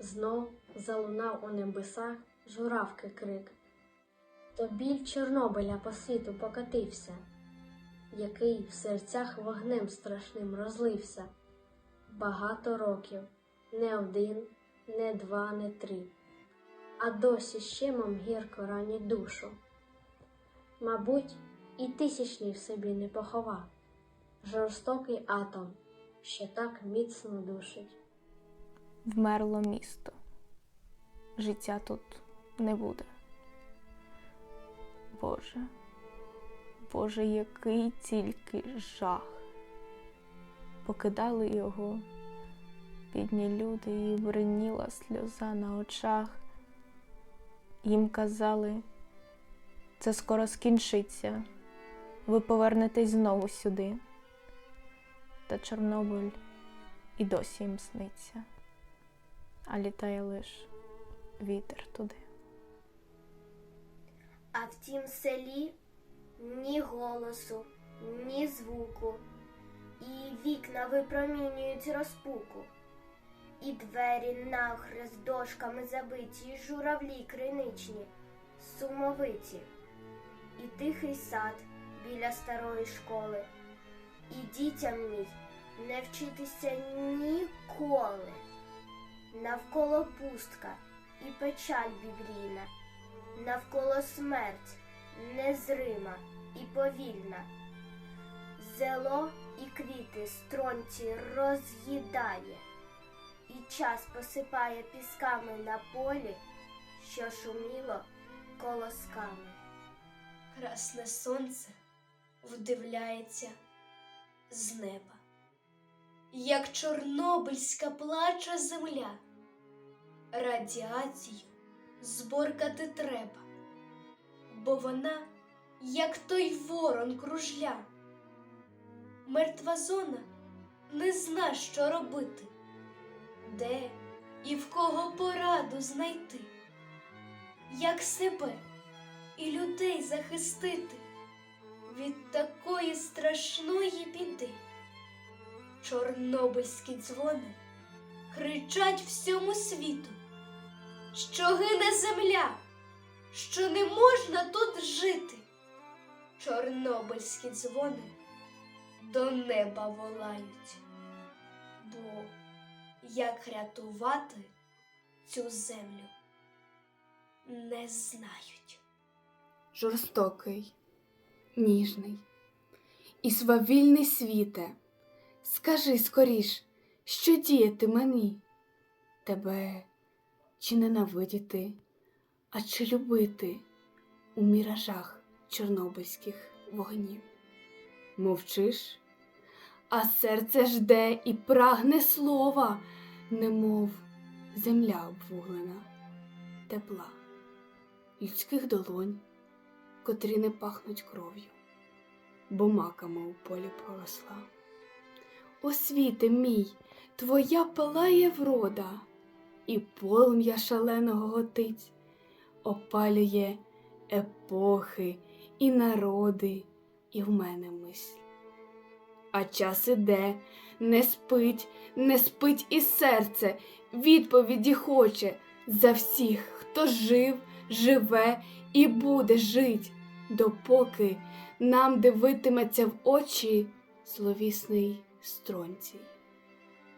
Знов залунав у небесах журавки крик. То біль Чорнобиля по світу покатився, який в серцях вогнем страшним розлився. Багато років, не один, не два, не три, а досі щемом гірко ранить душу. Мабуть, і тисячний в собі не поховав жорстокий атом, що так міцно душить. Вмерло місто. Життя тут не буде. Боже, Боже, який тільки жах. Покидали його бідні люди, і бриніла сльоза на очах. Їм казали, це скоро скінчиться, ви повернетесь знову сюди. Та Чорнобиль і досі їм сниться, а літає лиш вітер туди. А в тім селі ні голосу, ні звуку, і вікна випромінюють розпуку, і двері навхрест дошками забиті, і журавлі криничні, сумовиті, і тихий сад біля старої школи, і дітям мій не вчитися ніколи. Навколо пустка і печаль біблійна навколо смерть незрима і повільна. Зело і квіти стронці роз'їдає, і час посипає пісками на полі, що шуміло колосками. Красне сонце вдивляється з неба, як чорнобильська плаче земля. Радіацію зборкати треба, бо вона, як той ворон кружля. Мертва зона не зна, що робити, де і в кого пораду знайти, як себе і людей захистити від такої страшної біди. Чорнобильські дзвони кричать всьому світу, що гине земля, що не можна тут жити. Чорнобильські дзвони до неба волають, бо як рятувати цю землю не знають. жорстокий, ніжний і свавільний світе, скажи скоріш, що діяти мені? Тебе чи ненавидіти, а чи любити у міражах чорнобильських вогнів? Мовчиш, а серце жде і прагне слова, немов земля обвуглена, тепла, людських долонь котрі не пахнуть кров'ю, бо маками у полі проросла. О світе мій, твоя палає врода, і полум'я шаленого готить, опалює епохи і народи, і в мене мисль. А час іде, не спить, не спить і серце, відповіді хоче за всіх, хто жив, живе і буде жить, допоки нам дивитиметься в очі зловісний стронцій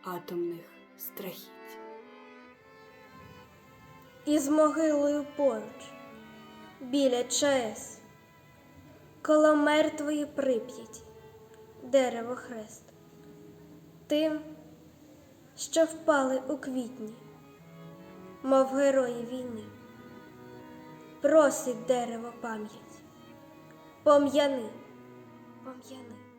атомних страхіть. із могилою поруч, біля ЧАЕС, коло мертвої прип'яті, дерево хрест, тим, що впали у квітні, мов герої війни, просить дерево пам'ять, пом'яни, пом'яни.